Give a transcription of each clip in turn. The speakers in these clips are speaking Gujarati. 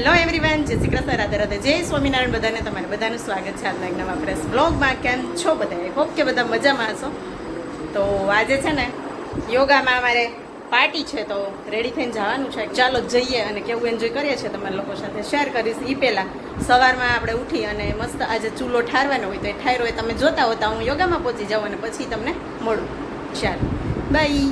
હેલો એવરીવન જય શ્રી કૃષ્ણ, રાધે રાધે, જય સ્વામિનારાયણ, બધાને તમારે બધાનું સ્વાગત છે આજના એક નવા ફ્રેશ બ્લોગમાં કેમ છો બધા હોપ કે બધા મજામાં હશો. તો આજે છે ને, યોગામાં અમારે પાર્ટી છે, તો રેડી થઈને જવાનું છે. ચાલો જઈએ અને કેવું એન્જોય કરીએ છીએ તમારા લોકો સાથે શેર કરીશ. એ પહેલાં સવારમાં આપણે ઉઠી અને મસ્ત આજે ચૂલો ઠારવાનો હોય તો એ ઠાર્યો હોય. તમે જોતા હોતા, હું યોગામાં પહોંચી જાઉં અને પછી તમને મળું. ચાલો બાય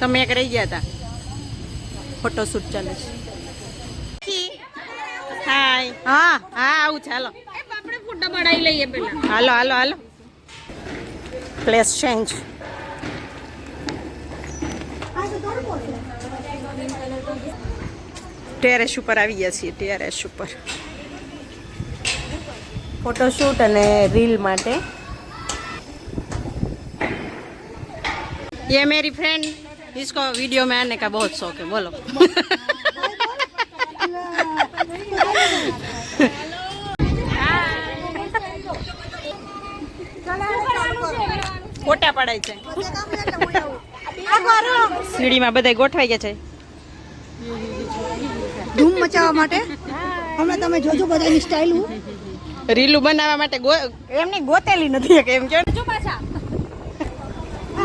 તમે એક રહી ગયા હતા ફોટોશૂટ ચાલે છે. હાય હા હા આવું ચાલો આપણે ફોટા પડાવી લઈએ પેલા. હાલો હાલો હાલો. પ્લેસ ચેન્જ ટેરેસ ઉપર આવી ગયા છીએ ટેરેસ ઉપર. ફોટોશૂટ અને રીલ માટે. ये मेरी फ्रेंड इसको वीडियो में आने का बहुत शौक है बोलो ફોટા પડાય છે સીડીમાં બધા ગોઠવાઈ ગયા છે ધૂમ મચાવવા માટે હમણાં તમે જોજો બધાની સ્ટાઇલ રીલું બનાવવા માટે ગો- એમની ગોતેલી નથી કે એમ કે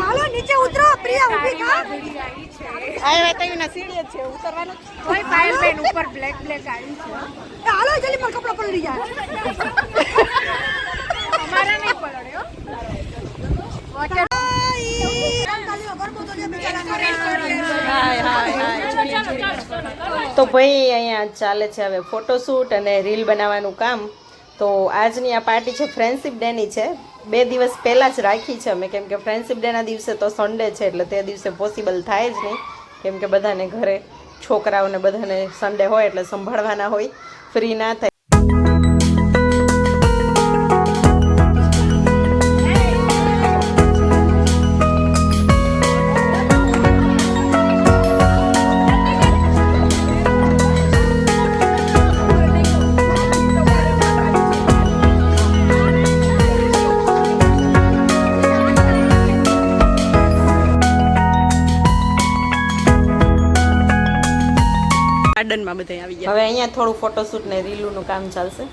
હાલો નીચે ઉતરો. પ્રિયા ઊભી થા. આવ્યા તો એના સીડી છે ઉતરવાનું કોઈ પાયલ બેન ઉપર બ્લેક બ્લેક આવી છે. હાલો જલ્દી મારા કપડા પલળી જાય અમારા નહીં પલળ્યો હાય તો ભાઈ અહીંયા ચાલે છે હવે ફોટોશૂટ અને રીલ બનાવવાનું કામ. તો આજની આ પાર્ટી છે ફ્રેન્ડશિપ ડેની છે. બે દિવસ પહેલાં જ રાખી છે અમે. કેમ કે ફ્રેન્ડશિપ ડેના દિવસે તો સન્ડે છે, એટલે તે દિવસે પોસિબલ થાય જ નહીં. કેમ કે બધાને ઘરે છોકરાઓને બધાને સન્ડે હોય એટલે સંભાળવાના હોય. ફ્રી ના થાય. ગાર્ડનમાં બધા આવી ગયા. હવે અહીંયા થોડું ફોટોશૂટ ને રીલુનું કામ ચાલશે.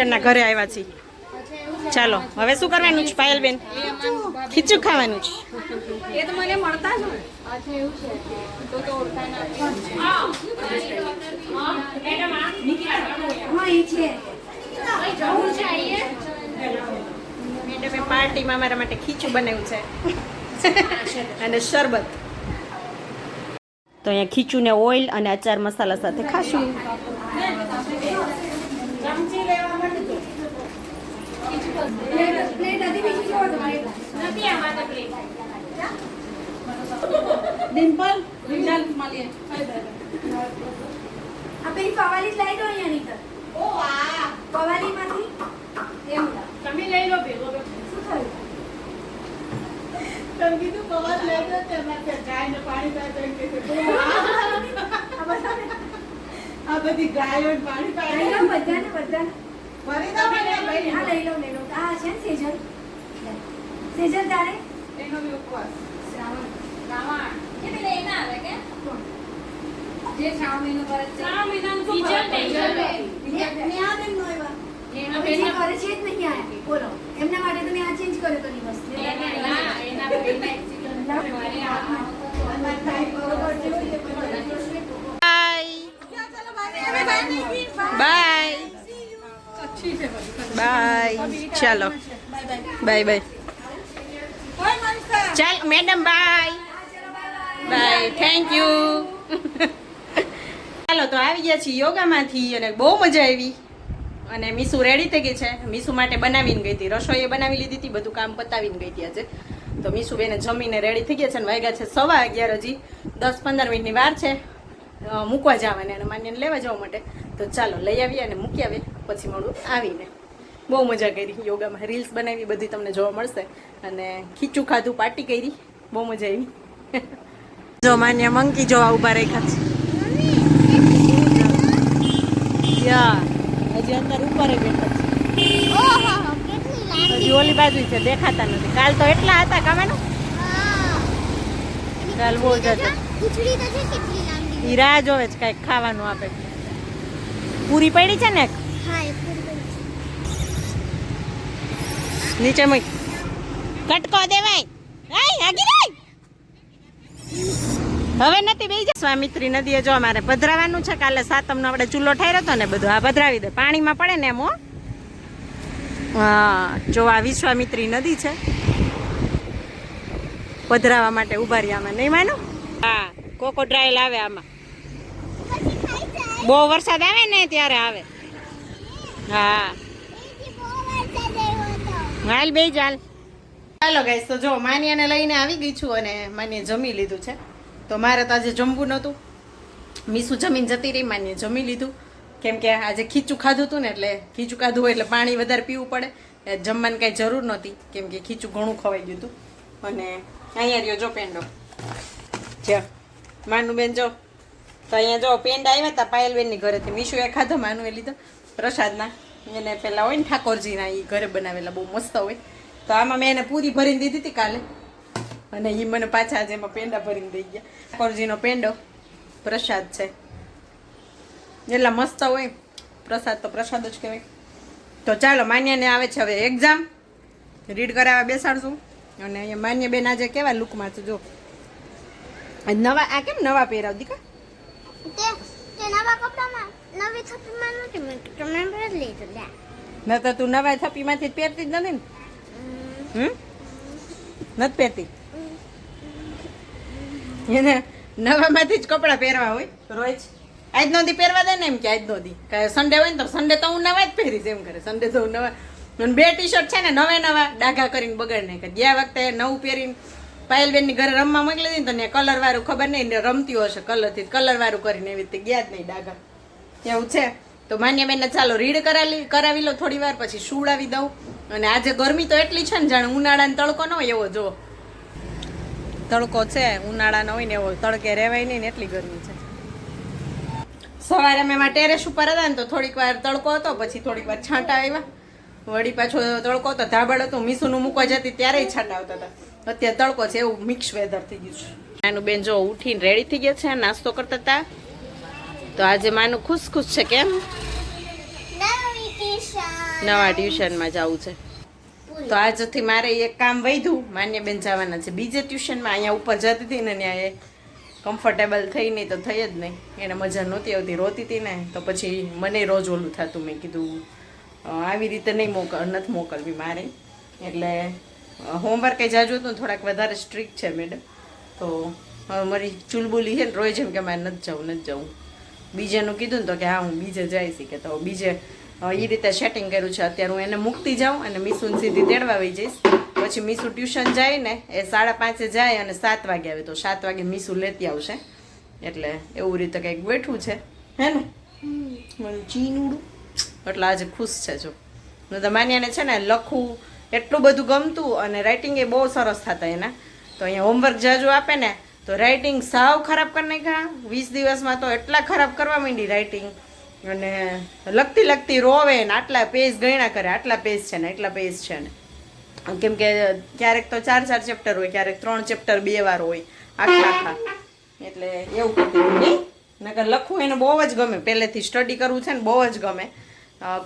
ટીચરના ઘરે આવ્યા છીએ. ચાલો હવે શું કરવાનું છે પાયલબેન? ખીચું ખાવાનું છે. એ તો મને મળતા જ મેડમે પાર્ટીમાં મારા માટે ખીચું બનાવ્યું છે. અને શરબત. તો અહીંયા ખીચું ને ઓઇલ અને અચાર મસાલા સાથે ખાશું પ્લેટ હતી બીજી જોવો તમારી નથી આમાં તો પ્લેટ ડિમ્પલ જ લો દો અહીંયાની ઓ એમ તમે લઈ લો ભેગો શું તમે કીધું પવન લેજો તેમાં તે ગાયને પાણી પાય "બહુ આ." બધી ગાયો પાણી પાય લઈ લો બધાને બધાને ફરી હા લઈ લો લઈ લો. આ છે ને સેજલ. તેજલ તારે? એનો બી ઉપવાસ. શ્રાવણ. શ્રાવણ. કે પેલા એના આવે કે? જે શ્રાવણ મહિનો છે. શ્રાવણ મહિનાનું શું બીજા ફરક પડે? ને- ને આ બેન નો એવા. એના હવે જે બેના- કરે છે જ નહીં આ બોલો એમના માટે તો મેં આ ચેન્જ કર્યો તો દિવસ એના- એના- એના બેના accident થવાને આ- બાય બાય ચાલો. Bye bye. ચાલ, madam, bye. Bye thank you ચાલો, તો આવી ગયા છીએ યોગામાંથી અને બહુ મજા આવી. અને મીસુ રેડી થઈ ગઈ છે. મીસુ માટે બનાવીને ગઈ હતી. રસોઈએ બનાવી લીધી હતી, બધું કામ પતાવીને ગઈ હતી આજે. તો મીસુ બેને જમીને રેડી થઈ ગયા છે અને વાગ્યા છે સવા અગિયાર હજી. દસ પંદર મિનિટની વાર છે. મૂકવા જવાને અને માન્યને લેવા જવા માટે. તો ચાલો, લઈ આવીએ અને મૂકી આવીએ. પછી મળું આવીને. બહુ મજા કરી. યોગામાં રીલ્સ બનાવી, બધી તમને જોવા મળશે. અને ખીચું ખાધું, પાર્ટી કરી. બહુ મજા આવી. જો, માન્ય મંકી જોવા ઊભા રાખ્યા છે. હજી અંદર ઉપર બેઠા છે. હજી ઓલી બાજુ છે, દેખાતા નથી. કાલ તો એટલા હતા કામે કાલ બહુ જ હતા. રાહ જોવે છે, કાંઈક ખાવાનું આપે. પૂરી પડી છે ને એક? હા એ પૂરી નીચે મૂક. કટકો દેવાય આય આગી રાય. હવે નથી બેસી જા. સ્વામિત્રી નદીએ જો અમારે પધરાવાનું છે કાલે સાતમનો આપણે ચૂલો ઠાર્યો હતો ને બધું આ પધરાવી દે. પાણીમાં પડે ને એમ હો. હા જો આ વિશ્વામિત્રી નદી છે. પધરાવા માટે ઊભા રહ્યા આમાં. નહીં માનો? હા કોકો ડ્રાઈલ આવે આમાં. પછી ખાઈ જાય. બહુ વરસાદ આવે ને ત્યારે આવે. હા. હાલ બે ચાલ ચાલો ગાઈસ તો જો, માન્યાને લઈને આવી ગઈ છું અને માનીએ જમી લીધું છે. તો મારે તો આજે જમવું નહોતું. મીસુ જમીન જતી રહી માનીએ જમી લીધું. કેમ કે આજે ખીચું ખાધું હતું ને, એટલે ખીચું ખાધું હોય એટલે પાણી વધારે પીવું પડે. જમવાની કાંઈ જરૂર નહોતી, કેમ કે ખીચું ઘણું ખવાઈ ગયું હતું. અને અહીંયા રહ્યો જો પેંડો. જો, માનું બેન જો, તો અહીંયા જો પેંડા આવ્યા હતા પાયલબેનની ઘરેથી. મીસુએ ખાધો માનું એ લીધો. પ્રસાદના. એને પેલા હોય ને ઠાકોરજીના એ ઘરે બનાવેલા, બહુ મસ્ત હોય. તો આમાં મેં એને પૂરી ભરીને દીધી હતી કાલે. અને એ મને પાછા આજે એમાં પેંડા ભરીને દઈ ગયા. ઠાકોરજીનો પેંડો, પ્રસાદ છે. એટલા મસ્ત હોય, પ્રસાદ તો પ્રસાદ જ કહેવાય. તો ચાલો, માન્યાને આવે છે હવે એક્ઝામ રીડ કરાવવા બેસાડશું. અને અહીંયા માન્ય બેન આજે કેવા લુકમાં છે, જો. નવા, આ કેમ નવા પહેરાવ દીકા? નવા કપડામાં. નવી થપ્પીમાં નથી મૂકી તમે બદલી લીધું લે. ન તો તું નવા થપ્પીમાંથી જ પહેરતી જ નથી ને? હમ. નથી પહેરતી? એને નવામાંથી જ કપડાં પહેરવા હોય. રોજ? આજ નો દી પહેરવા દે ને એમ કે આજ નો દી. સન્ડે હોય ને તો સન્ડે તો હું નવા જ પહેરીશ એમ કરે. સન્ડે તો હું નવા અને બે ટી શર્ટ છે ને નવે નવા ડાઘા કરીને બગાડ નાખે ગયા વખતે નવું પહેરીને પાયલબેનની ઘરે રમવા મોકલી દીધી ને તો ને કલર વાળું ખબર નહીં રમતી હશે કલરથી કલર વાળું કરીને એવી રીતે ગયા જ નહીં ડાઘા. એવું છે? તો માન્યબેનને ચાલો રીડ કરાવી કરાવી લો થોડી વાર, પછી સુવડાવી દઉં. અને આજે ગરમી તો એટલી છે ને, જાણે ઉનાળાનો તડકો ન હોય એવો, જો. તડકો છે, ઉનાળાનો હોય ને એવો, તડકે રહેવાય નહીં ને એટલી ગરમી છે. સવારે અમે એમાં ટેરેસ ઉપર હતા ને, તો થોડીક વાર તડકો હતો, પછી થોડીક વાર છાંટા આવ્યા. વળી પાછો તડકો હતો, ધાબળ હતું, મીસુનું મૂકવા જતી ત્યારે છાંટા આવતા હતા. અત્યારે તડકો છે, એવું મિક્સ વેધર થઈ ગયું છે. નાનું બેન જો ઉઠીને રેડી થઈ ગયા છે, નાસ્તો કરતા હતા. તો આજે માનું ખુશ ખુશ છે કેમ? નવા ટ્યુશનમાં જવું છે. તો આજથી મારે એક કામ વધ્યું. માન્ય બેન જવાના છે. બીજે ટ્યુશનમાં અહીંયા ઉપર જતી હતી ને ત્યાં એ કમ્ફર્ટેબલ થઈ નહીં તો થઈ જ નહીં. એને મજા નહોતી આવતી. રોતી હતી ને તો પછી મને રોજ ઓલું થતું. મેં કીધું આવી રીતે નહીં મોક, નથી મોકલવી મારે. એટલે હોમવર્ક કંઈ જાજુ હતું થોડાક વધારે સ્ટ્રિક્ટ છે મેડમ તો મારી ચુલબુલી છે ને રોજ એમ કે મારે નથી જવું નથી જવું. બીજેનું કીધું ને તો કે હા હું બીજે જઈશ કે તો બીજે એ રીતે સેટિંગ કર્યું છે. અત્યારે હું એને મૂકતી જાઉં અને મીસુને સીધી તેડવા આવી જઈશ. પછી મીસુ ટ્યુશન જાય ને એ સાડા પાંચે જાય અને સાત વાગે આવે. તો સાત વાગે મીસુ લેતી આવશે. એટલે એવું રીતે કંઈક બેઠું છે. હે ને? મારું ચીનુડું. એટલે આજે ખુશ છે જો. માન્યાને છે ને લખવું એટલું બધું ગમતું અને રાઇટિંગ એ બહુ સરસ થતા એના. તો અહીંયા હોમવર્ક જાજુ આપે ને તો રાઇટિંગ સાવ ખરાબ કરી નાખ્યા. વીસ દિવસમાં તો એટલા ખરાબ કરવા માંડી રાઇટિંગ અને લખતી લખતી રોવે ને આટલા પેજ ગણ્યા કરે, આટલા પેજ છે ને એટલા પેજ છે ને. કેમ કે ક્યારેક તો ચાર ચાર ચેપ્ટર હોય, ક્યારેક ત્રણ ચેપ્ટર બે વાર હોય, આખા આખા. એટલે એવું કરતી હતી. નકર લખવું એને બહુ જ ગમે. પહેલેથી સ્ટડી કરવું છે ને બહુ જ ગમે.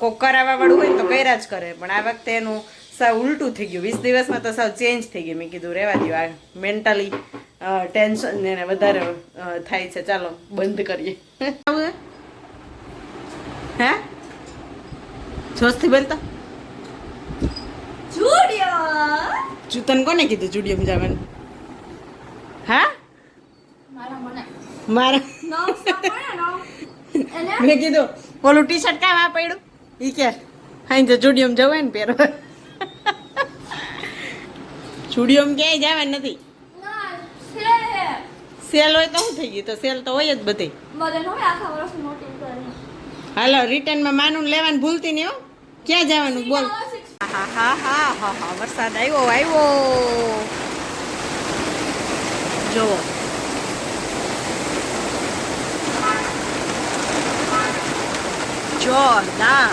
કોક કરાવવાવાળું હોય તો કર્યા જ કરે. પણ આ વખતે એનું સાવ ઉલટું થઈ ગયું. વીસ દિવસમાં તો સાવ ચેન્જ થઈ ગયું. મેં કીધું રહેવા દો આ મેન્ટલી ટેન્શન ને વધારે થાય છે. ચાલો બંધ કરીએ. હે? જોશથી બનતા? જુડિયો. જૂતન કોને કીધું જુડિયમ જવાનું હા? મારા મેં કીધું ઓલું ટી શર્ટ કામ આ પડ્યું ઈ કે હાઈ તો જુડિયમ જવાય ને પહેરો જુડિયમ ક્યાંય જવાનું નથી. સેલ હોય તો શું થઈ ગયું? તો સેલ તો હોય જ બધી. હાલો રિટર્નમાં માનું લેવાનું ભૂલતી નહીં હો. ક્યાં જવાનું? બોલ. હા હા હા હા હા વરસાદ આવ્યો આવ્યો. જુઓ. જોરદાર.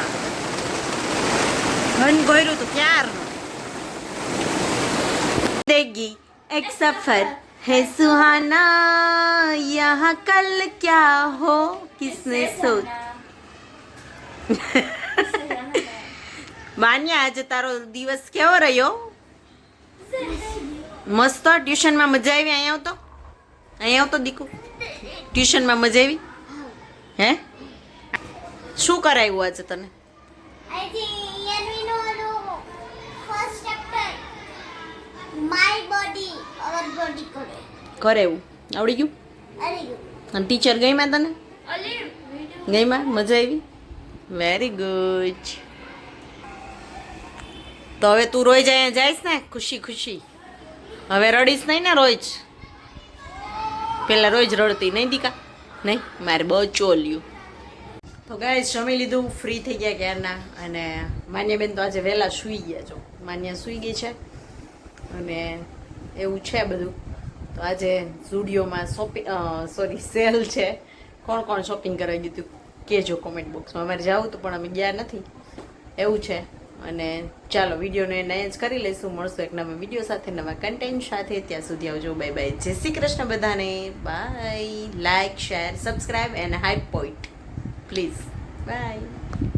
ઘન ગોયરું તો ક્યારનું? દેગી એક સફર. है सुहाना यहाँ कल क्या हो किसने सोच માન્યા આજે તારો દિવસ કેવો રહ્યો મસ્ત ટ્યુશનમાં મજા આવી અહીંયા આવતો અહીંયા આવતો દીકુ ટ્યુશનમાં મજા આવી હે શું કરાવ્યું આજે તને I think કરે. એવું. આવડી ગયું? અને ટીચર ગઈમાં તને? ગઈ ગઈમાં મજા આવી? વેરી ગુડ તો હવે તું રોજ અહીંયા જઈશ ને? ખુશી ખુશી. હવે રડીશ નહીં ને રોજ? પહેલાં રોજ રડતી. નહીં દીકા? નહીં? મારે બહુ ચોલ્યું. તો ગાય જમી લીધું. ફ્રી થઈ ગયા ક્યારના અને માન્યાબેન તો આજે વહેલા સૂઈ ગયા છો માન્યા સૂઈ ગઈ છે. અને એવું છે બધું. તો આજે સ્ટુડિયોમાં શોપિંગ સોરી સેલ છે. કોણ કોણ શોપિંગ કરવા ગયું હતું કહેજો કોમેન્ટ બોક્સમાં અમારે જવું હતું, પણ અમે ગયા નથી. એવું છે. અને ચાલો, વિડીયોને એને જ કરી લઈશું. મળશું એક નવા વીડિયો સાથે, નવા કન્ટેન્ટ સાથે. ત્યાં સુધી આવજો. બાય બાય જય શ્રી કૃષ્ણ બધાને. Bye like share subscribe and hype point please bye